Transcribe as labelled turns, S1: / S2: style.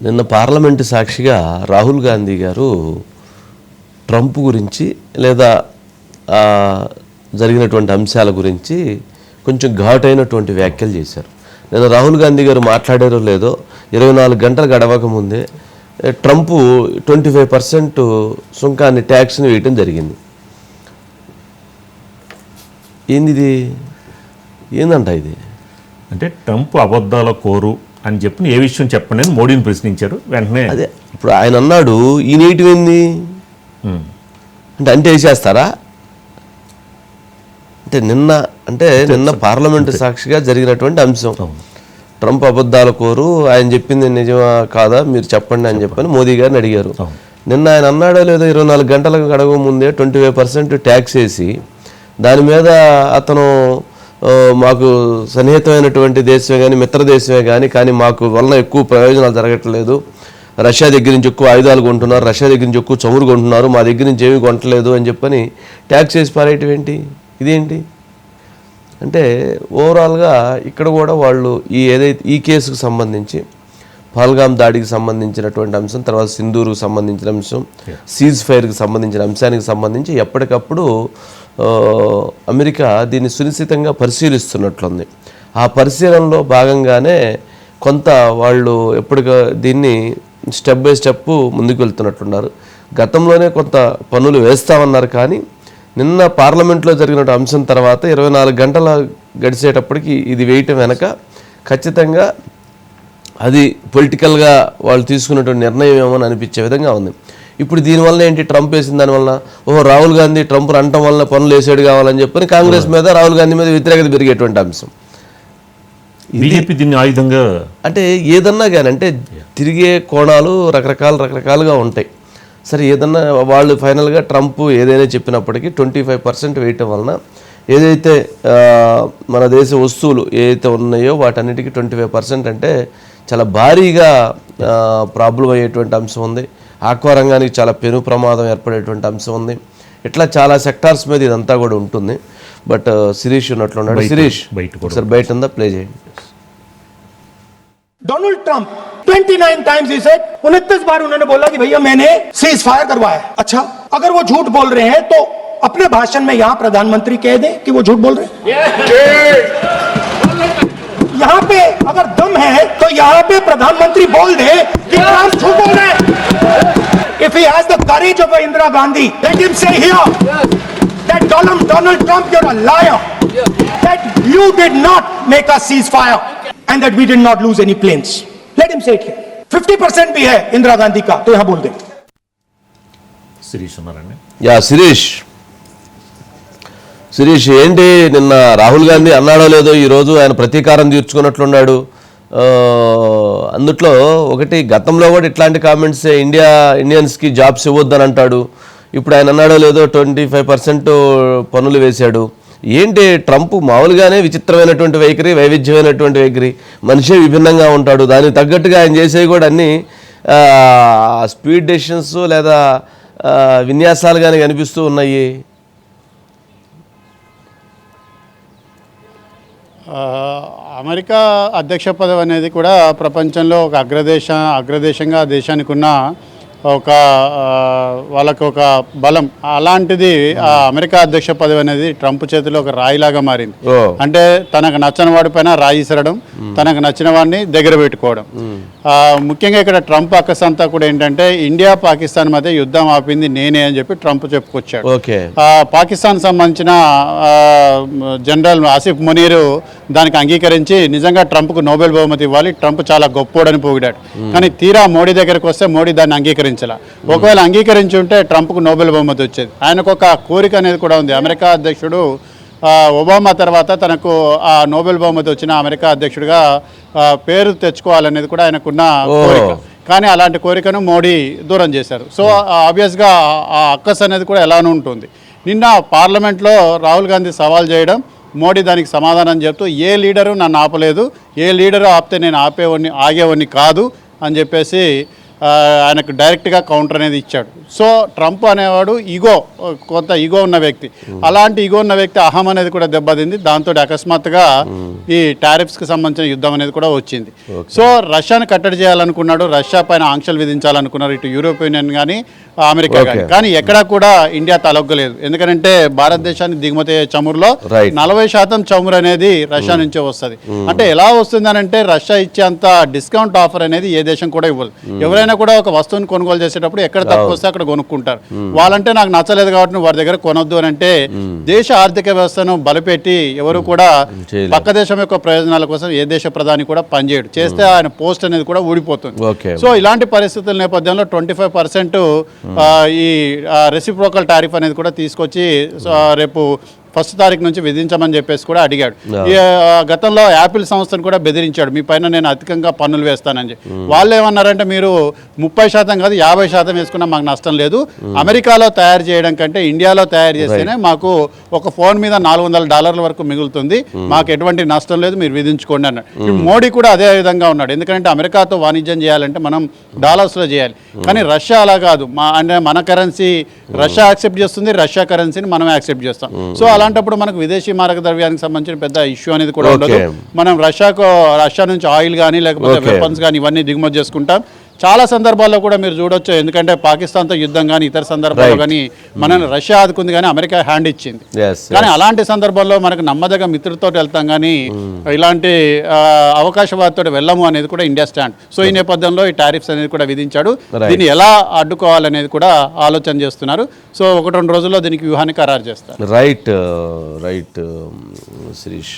S1: నిన్న పార్లమెంటు సాక్షిగా రాహుల్ గాంధీ గారు ట్రంప్ గురించి లేదా జరిగినటువంటి అంశాల గురించి కొంచెం ఘాటైనటువంటి వ్యాఖ్యలు చేశారు. నిన్న రాహుల్ గాంధీ గారు మాట్లాడారో లేదో ఇరవై నాలుగు గంటలు గడవక ముందే ట్రంప్ ట్వంటీ ఫైవ్ పర్సెంట్ సుంకాన్ని ట్యాక్స్ని వేయటం జరిగింది. ఏంది ఇది ఏందంట ఇది?
S2: అంటే ట్రంప్ అబద్ధాల కోరు అని చెప్పి ఏ విషయం చెప్పండి అని మోడీని ప్రశ్నించారు. వెంటనే
S1: అదే ఇప్పుడు ఆయన అన్నాడు ఈ నీటి ఏంది? అంటే అంటే వేసేస్తారా? అంటే నిన్న అంటే నిన్న పార్లమెంటు సాక్షిగా జరిగినటువంటి అంశం. ట్రంప్ అబద్ధాల కోరు ఆయన చెప్పింది నిజమా కాదా మీరు చెప్పండి అని చెప్పని మోదీ గారిని అడిగారు. నిన్న ఆయన అన్నాడో లేదో ఇరవై నాలుగు గంటలకు గడవ ముందే ట్వంటీ ఫైవ్ పర్సెంట్ ట్యాక్స్ వేసి దాని మీద అతను మాకు సన్నిహితమైనటువంటి దేశమే కానీ మిత్ర దేశమే కానీ కానీ మాకు వలన ఎక్కువ ప్రయోజనాలు జరగట్లేదు. రష్యా దగ్గర నుంచి ఎక్కువ ఆయుధాలు కొంటున్నారు రష్యా దగ్గర నుంచి ఎక్కువ చమురు కొంటున్నారు మా దగ్గర నుంచి ఏమీ కొనట్లేదు అని చెప్పని ట్యాక్స్ వేసి పారేయటం ఏంటి? ఇదేంటి? అంటే ఓవరాల్గా ఇక్కడ కూడా వాళ్ళు ఈ ఏదైతే ఈ కేసుకు సంబంధించి పహల్గామ్ దాడికి సంబంధించినటువంటి అంశం తర్వాత సింధూరుకు సంబంధించిన అంశం సీజ్ ఫైర్కి సంబంధించిన అంశానికి సంబంధించి ఎప్పటికప్పుడు అమెరికా దీన్ని సునిశ్చితంగా పరిశీలిస్తున్నట్లుంది. ఆ పరిశీలనలో భాగంగానే కొంత వాళ్ళు ఎప్పటికో దీన్ని స్టెప్ బై స్టెప్ ముందుకు వెళ్తున్నట్టున్నారు గతంలోనే కొంత పనులు వేస్తామన్నారు కానీ నిన్న పార్లమెంట్లో జరిగిన అంశం తర్వాత ఇరవై నాలుగు గంటల గడిచేటప్పటికి ఇది వేయటం వెనక ఖచ్చితంగా అది పొలిటికల్గా వాళ్ళు తీసుకున్నటువంటి నిర్ణయం ఏమో అని అనిపించే విధంగా ఉంది. ఇప్పుడు దీనివల్ల ఏంటి? ట్రంప్ వేసిన దానివల్ల? ఓహో రాహుల్ గాంధీ ట్రంప్ అనటం వల్ల పనులు వేసాడు కావాలని చెప్పని కాంగ్రెస్ మీద రాహుల్ గాంధీ మీద వ్యతిరేకత పెరిగేటువంటి అంశం.
S2: బీజేపీ దీన్ని ఆయుధంగా
S1: అంటే ఏదన్నా కానీ అంటే తిరిగే కోణాలు రకరకాల రకరకాలుగా ఉంటాయి. సరే ఏదన్నా వాళ్ళు ఫైనల్గా ట్రంప్ ఏదైనా చెప్పినప్పటికీ ట్వంటీ ఫైవ్ పర్సెంట్ వేయటం వలన ఏదైతే మన దేశ వస్తువులు ఏదైతే ఉన్నాయో వాటన్నిటికీ ట్వంటీ ఫైవ్ పర్సెంట్ అంటే చాలా భారీగా ప్రాబ్లం అయ్యేటువంటి అంశం ఉంది. ఆక్వా రంగానికి చాలా పెను ప్రమాదం ఏర్పడేటువంటి అంశం ఉంది ఇట్లా చాలా సెక్టార్స్ మీద ఇదంతా కూడా ఉంటుంది బట్ శిరీష్ ఉన్నట్లున్నాడు శిరీష్
S2: బయట కూడా
S1: ఒకసారి బయట ఉందా ప్లే చేయండి
S3: Donald Trump 29 times he said 29 बार उन्होंने बोला कि भैया मैंने सीज फायर करवाया अच्छा अगर वो झूठ बोल रहे हैं तो अपने भाषण में यहां प्रधानमंत्री कह दें कि वो झूठ बोल रहे हैं यहां पे अगर दम है तो यहां पे प्रधानमंत्री बोल दे कि ट्रंप झूठ बोल रहे हैं if he has the courage of Indira Gandhi let him say here that Donald, Donald Trump, you're a liar. That you did not make a ceasefire and that we did not lose any planes. Let him say it here. 50% भी है इंदिरा गांधी का तो यहां बोल दे
S2: శిరీష్ ఉన్నారండి
S1: yeah Sirish Sirish ఏంటి నిన్న రాహుల్ గాంధీ అన్నాడో లేదో ఈరోజు ఆయన ప్రతీకారం తీర్చుకున్నట్లున్నాడు ఆ, అందుట్లో ఒకటి గతంలో కూడా ఇట్లాంటి కామెంట్స్ ఇండియా ఇండియన్స్కి జాబ్స్ ఇవ్వద్దని అంటాడు. ఇప్పుడు ఆయన అన్నాడో లేదో ట్వంటీ ఫైవ్ పర్సెంట్ పనులు వేశాడు. ఏంటి ట్రంప్ మామూలుగానే విచిత్రమైనటువంటి వైఖరి వైవిధ్యమైనటువంటి వైఖరి. మనిషే విభిన్నంగా ఉంటాడు. దానికి తగ్గట్టుగా ఆయన చేసేవి కూడా అన్ని స్పీడ్ డెసిషన్స్ లేదా విన్యాసాలు కానీ కనిపిస్తూ ఉన్నాయి.
S4: అమెరికా అధ్యక్ష పదవి అనేది కూడా ప్రపంచంలో ఒక అగ్రదేశ అగ్రదేశంగా దేశానికి ఉన్న ఒక వాళ్ళకు ఒక బలం. అలాంటిది ఆ అమెరికా అధ్యక్ష పదవి అనేది ట్రంప్ చేతిలో ఒక రాయిలాగా మారింది. అంటే తనకు నచ్చని వాడిపైన రాయి ఇసరడం తనకు నచ్చిన వాడిని దగ్గర పెట్టుకోవడం. ముఖ్యంగా ఇక్కడ ట్రంప్ అక్కస్ అంతా కూడా ఏంటంటే ఇండియా పాకిస్తాన్ మధ్య యుద్ధం ఆపింది నేనే అని చెప్పి ట్రంప్ చెప్పుకొచ్చాడు. పాకిస్తాన్ సంబంధించిన జనరల్ ఆసిఫ్ మునీర్ దానికి అంగీకరించి నిజంగా ట్రంప్కు నోబెల్ బహుమతి ఇవ్వాలి. ట్రంప్ చాలా గొప్పోడని పోగిడాడు. కానీ తీరా మోడీ దగ్గరకు వస్తే మోడీ దాన్ని అంగీకరించాల. ఒకవేళ అంగీకరించి ఉంటే ట్రంప్కు నోబెల్ బహుమతి వచ్చేది. ఆయనకు ఒక కోరిక అనేది కూడా ఉంది. అమెరికా అధ్యక్షుడు ఒబామా తర్వాత తనకు ఆ నోబెల్ బహుమతి వచ్చిన అమెరికా అధ్యక్షుడిగా పేరు తెచ్చుకోవాలనేది కూడా ఆయనకున్న కోరిక. కానీ అలాంటి కోరికను మోడీ దూరం చేశారు. సో ఆబ్వియస్గా ఆ అక్కస్ అనేది కూడా ఎలానూ ఉంటుంది. నిన్న పార్లమెంట్లో రాహుల్ గాంధీ సవాల్ చేయడం మోడీ దానికి సమాధానం చెప్తూ ఏ లీడరు నన్ను ఆపలేదు ఏ లీడరు ఆపితే నేను ఆపేవాడిని ఆగేవాడిని కాదు అని చెప్పేసి ఆయనకు డైరెక్ట్గా కౌంటర్ అనేది ఇచ్చాడు. సో ట్రంప్ అనేవాడు ఈగో కొంత ఈగో ఉన్న వ్యక్తి. అలాంటి ఈగో ఉన్న వ్యక్తి అహం అనేది కూడా దెబ్బతింది. దాంతో అకస్మాత్తుగా ఈ టారిఫ్స్కి సంబంధించిన యుద్ధం అనేది కూడా వచ్చింది. సో రష్యాను కట్టడి చేయాలనుకున్నాడు. రష్యా పైన ఆంక్షలు విధించాలనుకున్నారు. ఇటు యూరోప్ యూనియన్ కానీ అమెరికా కానీ. కానీ ఎక్కడా కూడా ఇండియా తలొగ్గలేదు. ఎందుకంటే భారతదేశానికి దిగుమతి అయ్యే చమురులో. నలభై శాతం చమురు అనేది రష్యా నుంచే వస్తుంది. అంటే ఎలా వస్తుంది అంటే రష్యా ఇచ్చేంత డిస్కౌంట్ ఆఫర్ అనేది ఏ దేశం కూడా ఇవ్వదు. ఎవరైనా కూడా ఒక వస్తువుని కొనుగోలు చేసేటప్పుడు ఎక్కడ తక్కువ వస్తే అక్కడ కొనుక్కుంటారు. వాళ్ళంటే నాకు నచ్చలేదు కాబట్టి నువ్వు వారి దగ్గర కొనొద్దు అని అంటే దేశ ఆర్థిక వ్యవస్థను బలపెట్టి ఎవరు కూడా. పక్క దేశం యొక్క ప్రయోజనాల కోసం ఏ దేశ ప్రధాని కూడా పనిచేయడు. చేస్తే ఆయన పోస్ట్ అనేది కూడా ఊడిపోతుంది. సో ఇలాంటి పరిస్థితుల నేపథ్యంలో ట్వంటీ ఫైవ్ పర్సెంట్ ఈ రెసిప్రోకల్ టారిఫ్ అనేది కూడా తీసుకొచ్చి రేపు ఫస్ట్ తారీఖు నుంచి విధించమని చెప్పేసి కూడా అడిగాడు. గతంలో యాపిల్ సంస్థను కూడా బెదిరించాడు. మీ పైన నేను అధికంగా పన్నులు వేస్తానని చెప్పి. వాళ్ళు ఏమన్నారంటే మీరు ముప్పై శాతం కాదు యాభై శాతం వేసుకున్నా మాకు నష్టం లేదు. అమెరికాలో తయారు చేయడం కంటే ఇండియాలో తయారు చేస్తేనే మాకు ఒక ఫోన్ మీద నాలుగు వందల డాలర్ల వరకు మిగులుతుంది. మాకు ఎటువంటి నష్టం లేదు మీరు విధించుకోండి అన్నాడు. మోడీ కూడా అదే విధంగా ఉన్నాడు. ఎందుకంటే అమెరికాతో వాణిజ్యం చేయాలంటే మనం డాలర్స్లో చేయాలి. కానీ రష్యా అలా కాదు. మా అంటే మన కరెన్సీ రష్యా యాక్సెప్ట్ చేస్తుంది రష్యా కరెన్సీని మనం యాక్సెప్ట్ చేస్తాం. సో అలాంటప్పుడు మనకు విదేశీ మారక ద్రవ్యానికి సంబంధించిన పెద్ద ఇష్యూ అనేది కూడా ఉండదు. మనం రష్యాకు రష్యా నుంచి ఆయిల్ కానీ లేకపోతే. వెపన్స్ కానీ ఇవన్నీ దిగుమతి చేసుకుంటాం చాలా సందర్భాల్లో కూడా మీరు చూడొచ్చు. ఎందుకంటే పాకిస్తాన్తో యుద్ధం కానీ ఇతర సందర్భాల్లో. కానీ మనల్ని రష్యా ఆదుకుంది కానీ అమెరికా హ్యాండ్ ఇచ్చింది. కానీ అలాంటి సందర్భాల్లో మనకు నమ్మదగ్గ మిత్రులతో వెళ్తాం కానీ ఇలాంటి ఆ, అవకాశవాదతో వెళ్ళము అనేది కూడా ఇండియా స్టాండ్. సో ఈ నేపథ్యంలో ఈ టారిఫ్స్ అనేది కూడా విధించాడు. దీన్ని ఎలా అడ్డుకోవాలనేది కూడా ఆలోచన చేస్తున్నారు. సో ఒకటి రెండు రోజుల్లో దీనికి వ్యూహాన్ని ఖరారు చేస్తారు.
S1: Right right Shirish.